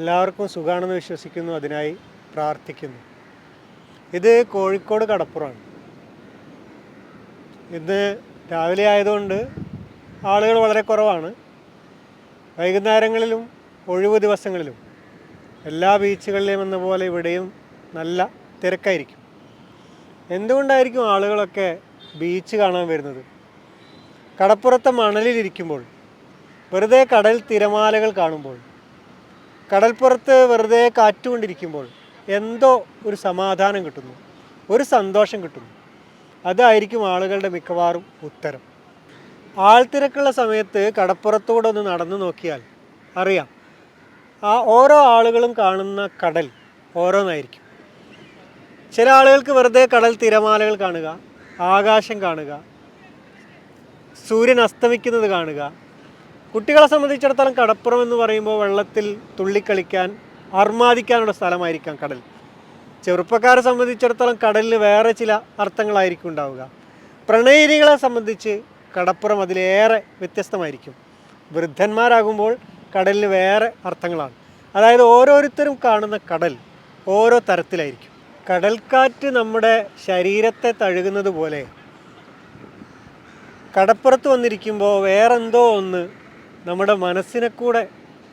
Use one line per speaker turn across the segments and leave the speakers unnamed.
എല്ലാവർക്കും സുഖാണെന്ന് വിശ്വസിക്കുന്നു അതിനായി പ്രാർത്ഥിക്കുന്നു. ഇത് കോഴിക്കോട് കടപ്പുറമാണ്. ഇന്ന് രാവിലെ ആയതുകൊണ്ട് ആളുകൾ വളരെ കുറവാണ്. വൈകുന്നേരങ്ങളിലും ഒഴിവ് ദിവസങ്ങളിലും എല്ലാ ബീച്ചുകളിലെയും എന്ന പോലെ ഇവിടെയും നല്ല തിരക്കായിരിക്കും. എന്തുകൊണ്ടായിരിക്കും ആളുകളൊക്കെ ബീച്ച് കാണാൻ വരുന്നത്? കടപ്പുറത്തെ മണലിലിരിക്കുമ്പോൾ വെറുതെ കടൽ തിരമാലകൾ കാണുമ്പോൾ കടൽപ്പുറത്ത് വെറുതെ കാറ്റുകൊണ്ടിരിക്കുമ്പോൾ എന്തോ ഒരു സമാധാനം കിട്ടുന്നു ഒരു സന്തോഷം കിട്ടുന്നു. അതായിരിക്കും ആളുകളുടെ മിക്കവാറും ഉത്തരം. ആൾത്തിരക്കുള്ള സമയത്ത് കടപ്പുറത്തൂടെ ഒന്ന് നടന്നു നോക്കിയാൽ അറിയാം ആ ഓരോ ആളുകളും കാണുന്ന കടൽ ഓരോന്നായിരിക്കും. ചില ആളുകൾക്ക് വെറുതെ കടൽ തിരമാലകൾ കാണുക ആകാശം കാണുക സൂര്യൻ അസ്തമിക്കുന്നത് കാണുക കുട്ടികളെ സംബന്ധിച്ചിടത്തോളം കടപ്പുറം എന്ന് പറയുമ്പോൾ വെള്ളത്തിൽ തുള്ളിക്കളിക്കാൻ അർമാദിക്കാനുള്ള സ്ഥലമായിരിക്കാം കടൽ. ചെറുപ്പക്കാരെ സംബന്ധിച്ചിടത്തോളം കടലിൽ വേറെ ചില അർത്ഥങ്ങളായിരിക്കും ഉണ്ടാവുക. പ്രണയിനികളെ സംബന്ധിച്ച് കടപ്പുറം അതിലേറെ വ്യത്യസ്തമായിരിക്കും. വൃദ്ധന്മാരാകുമ്പോൾ കടലിന് വേറെ അർത്ഥങ്ങളാണ്. അതായത് ഓരോരുത്തരും കാണുന്ന കടൽ ഓരോ തരത്തിലായിരിക്കും. കടൽക്കാറ്റ് നമ്മുടെ ശരീരത്തെ തഴുകുന്നത് പോലെ കടപ്പുറത്ത് വന്നിരിക്കുമ്പോൾ വേറെന്തോ ഒന്ന് നമ്മുടെ മനസ്സിനെ കൂടെ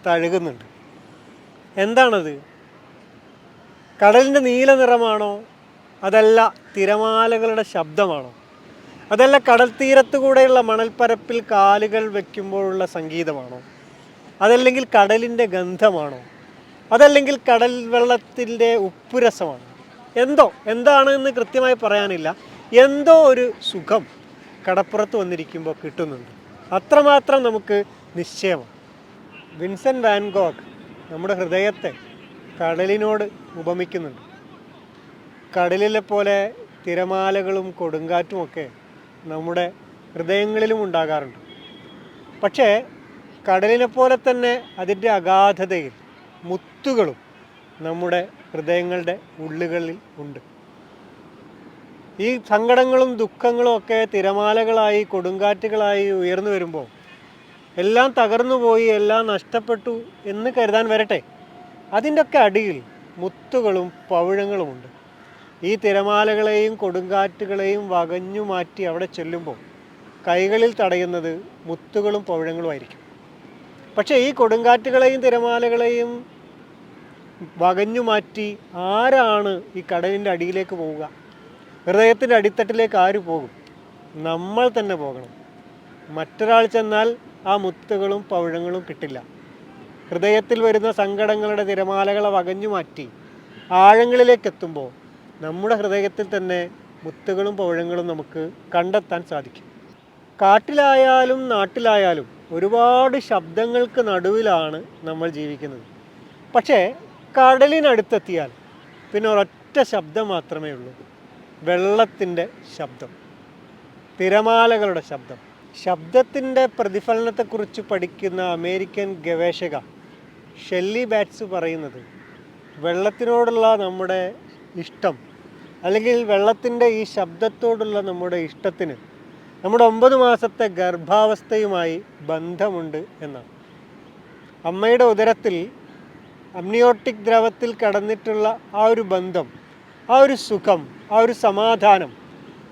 തഴുകുന്നുണ്ട്. എന്താണത്? കടലിന്റെ നീല നിറമാണോ? അതല്ല തിരമാലകളുടെ ശബ്ദമാണോ? അതല്ല കടൽ തീരത്ത് കൂടെയുള്ള മണൽപ്പരപ്പിൽ കാലുകൾ വയ്ക്കുമ്പോഴുള്ള സംഗീതമാണോ? അതല്ലെങ്കിൽ കടലിന്റെ ഗന്ധമാണോ? അതല്ലെങ്കിൽ കടൽ വെള്ളത്തിന്റെ ഉപ്പുരസമാണോ? എന്തോ എന്താണ് എന്ന് കൃത്യമായി പറയാനില്ല. എന്തോ ഒരു സുഖം കടപ്പുറത്ത് വന്നിരിക്കുമ്പോൾ കിട്ടുന്നുണ്ട്. അത്രമാത്രം നമുക്ക് നിശ്ചയമാണ് വിൻസെന്റ് വാൻഗോഗ് നമ്മുടെ ഹൃദയത്തെ കടലിനോട് ഉപമിക്കുന്നുണ്ട്. കടലിലെ പോലെ തിരമാലകളും കൊടുങ്കാറ്റുമൊക്കെ നമ്മുടെ ഹൃദയങ്ങളിലും ഉണ്ടാകാറുണ്ട്. പക്ഷേ കടലിനെ പോലെ തന്നെ അതിന്റെ അഗാധതയിൽ മുത്തുകളും നമ്മുടെ ഹൃദയങ്ങളുടെ ഉള്ളുകളിൽ ഉണ്ട്. ഈ സങ്കടങ്ങളും ദുഃഖങ്ങളും ഒക്കെ തിരമാലകളായി കൊടുങ്കാറ്റുകളായി ഉയർന്നു വരുമ്പോൾ എല്ലാം തകർന്നു പോയി എല്ലാം നഷ്ടപ്പെട്ടു എന്ന് കരുതാൻ വരട്ടെ. അതിന്റെ ഒക്കെ അടിയിൽ മുത്തുകളും പവിഴങ്ങളുമുണ്ട് ഈ തിരമാലകളെയും കൊടുങ്കാറ്റുകളെയും വകഞ്ഞു മാറ്റി അവിടെ ചെല്ലുമ്പോൾ കൈകളിൽ തടയുന്നത് മുത്തുകളും പവിഴങ്ങളുമായിരിക്കും പക്ഷേ ഈ കൊടുങ്കാറ്റുകളെയും തിരമാലകളെയും വകഞ്ഞു മാറ്റി ആരാണ് ഈ കടലിന്റെ അടിയിലേക്ക് പോവുക? ഹൃദയത്തിന്റെ അടിത്തട്ടിലേക്ക് ആര് പോകും? നമ്മൾ തന്നെ പോകണം. മറ്റൊരാൾ ചെന്നാൽ ആ മുത്തുകളും പവിഴങ്ങളും കിട്ടില്ല. ഹൃദയത്തിൽ വരുന്ന സങ്കടങ്ങളുടെ തിരമാലകളെ വകഞ്ഞു മാറ്റി ആഴങ്ങളിലേക്ക് എത്തുമ്പോൾ നമ്മുടെ ഹൃദയത്തിൽ തന്നെ മുത്തുകളും പവിഴങ്ങളും നമുക്ക് കണ്ടെത്താൻ സാധിക്കും. കാട്ടിലായാലും നാട്ടിലായാലും ഒരുപാട് ശബ്ദങ്ങൾക്ക് നടുവിലാണ് നമ്മൾ ജീവിക്കുന്നത്. പക്ഷേ കടലിനടുത്തെത്തിയാൽ പിന്നെ ഒരൊറ്റ ശബ്ദം മാത്രമേ ഉള്ളൂ. വെള്ളത്തിന്റെ ശബ്ദം. തിരമാലകളുടെ ശബ്ദം. ശബ്ദത്തിന്റെ പ്രതിഫലനത്തെക്കുറിച്ച് പഠിക്കുന്ന അമേരിക്കൻ ഗവേഷക ഷെല്ലി ബാറ്റ്സ് പറയുന്നത് വെള്ളത്തിനോടുള്ള നമ്മുടെ ഇഷ്ടം അല്ലെങ്കിൽ വെള്ളത്തിന്റെ ഈ ശബ്ദത്തോടുള്ള നമ്മുടെ ഇഷ്ടത്തിന് നമ്മുടെ ഒമ്പത് മാസത്തെ ഗർഭാവസ്ഥയുമായി ബന്ധമുണ്ട് എന്നാണ്. അമ്മയുടെ ഉദരത്തിൽ അമ്നിയോട്ടിക് ദ്രവത്തിൽ കടന്നിട്ടുള്ള ആ ഒരു ബന്ധം ആ ഒരു സുഖം ആ ഒരു സമാധാനം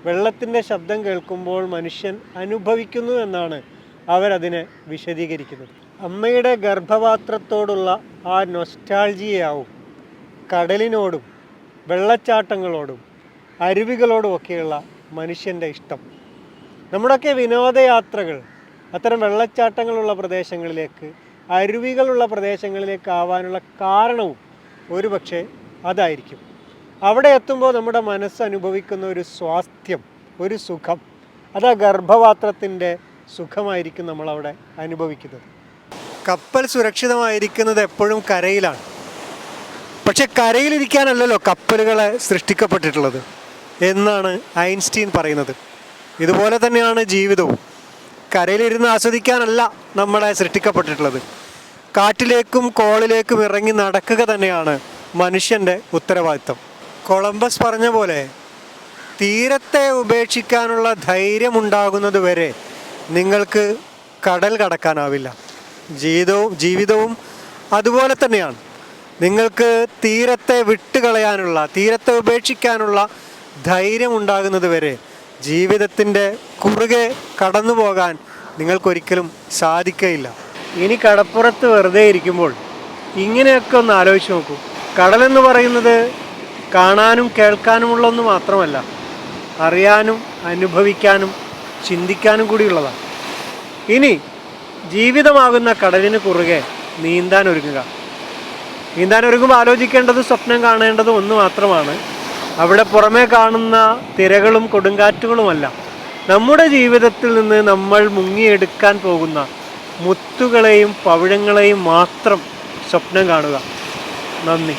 വെള്ളത്തിന്റെ ശബ്ദം കേൾക്കുമ്പോൾ മനുഷ്യൻ അനുഭവിക്കുന്നു എന്നാണ് അവരതിനെ വിശദീകരിക്കുന്നത്. അമ്മയുടെ ഗർഭപാത്രത്തോടുള്ള ആ നൊസ്റ്റാൾജിയാവും കടലിനോടും വെള്ളച്ചാട്ടങ്ങളോടും അരുവികളോടുമൊക്കെയുള്ള മനുഷ്യന്റെ ഇഷ്ടം. നമ്മുടെയൊക്കെ വിനോദയാത്രകൾ അത്തരം വെള്ളച്ചാട്ടങ്ങളുള്ള പ്രദേശങ്ങളിലേക്ക് അരുവികളുള്ള പ്രദേശങ്ങളിലേക്ക് ആവാനുള്ള കാരണവും ഒരുപക്ഷെ അതായിരിക്കും. അവിടെ എത്തുമ്പോൾ നമ്മുടെ മനസ്സ് അനുഭവിക്കുന്ന ഒരു സ്വാസ്ഥ്യം ഒരു സുഖം. അത് ആ ഗർഭപാത്രത്തിന്റെ സുഖമായിരിക്കും നമ്മളവിടെ അനുഭവിക്കുന്നത്. കപ്പൽ സുരക്ഷിതമായിരിക്കുന്നത് എപ്പോഴും കരയിലാണ്. പക്ഷെ കരയിലിരിക്കാനല്ലല്ലോ കപ്പലുകളെ സൃഷ്ടിക്കപ്പെട്ടിട്ടുള്ളത്. എന്നാണ് ഐൻസ്റ്റീൻ പറയുന്നത്. ഇതുപോലെ തന്നെയാണ് ജീവിതവും. കരയിലിരുന്ന് ആസ്വദിക്കാനല്ല നമ്മളെ സൃഷ്ടിക്കപ്പെട്ടിട്ടുള്ളത്. കാട്ടിലേക്കും കോളിലേക്കും ഇറങ്ങി നടക്കുക തന്നെയാണ് മനുഷ്യന്റെ ഉത്തരവാദിത്തം കൊളംബസ് പറഞ്ഞ പോലെ തീരത്തെ ഉപേക്ഷിക്കാനുള്ള ധൈര്യമുണ്ടാകുന്നത് വരെ നിങ്ങൾക്ക് കടൽ കടക്കാനാവില്ല. ജീവിതവും ജീവിതവും അതുപോലെ തന്നെയാണ്. നിങ്ങൾക്ക് തീരത്തെ വിട്ടുകളയാനുള്ള തീരത്തെ ഉപേക്ഷിക്കാനുള്ള ധൈര്യം ഉണ്ടാകുന്നത് വരെ ജീവിതത്തിന്റെ കുറുകെ കടന്നു പോകാൻ നിങ്ങൾക്കൊരിക്കലും സാധിക്കയില്ല. ഇനി കടപ്പുറത്ത് വെറുതെ ഇരിക്കുമ്പോൾ ഇങ്ങനെയൊക്കെ ഒന്ന് ആലോചിച്ച് നോക്കൂ. കടലെന്ന് പറയുന്നത് കാണാനും കേൾക്കാനുമുള്ള ഒന്ന് മാത്രമല്ല അറിയാനും അനുഭവിക്കാനും ചിന്തിക്കാനും കൂടിയുള്ളതാണ്. ഇനി ജീവിതമാകുന്ന കടലിന് കുറുകെ നീന്താൻ ഒരുങ്ങുക നീന്താൻ ഒരുങ്ങുമ്പോൾ ആലോചിക്കേണ്ടത് സ്വപ്നം കാണേണ്ടതും ഒന്ന് മാത്രമാണ്. അവിടെ പുറമേ കാണുന്ന തിരകളും കൊടുങ്കാറ്റുകളുമല്ല. നമ്മുടെ ജീവിതത്തിൽ നിന്ന് നമ്മൾ മുങ്ങിയെടുക്കാൻ പോകുന്ന മുത്തുകളെയും പവിഴങ്ങളെയും മാത്രം സ്വപ്നം കാണുക. നന്ദി.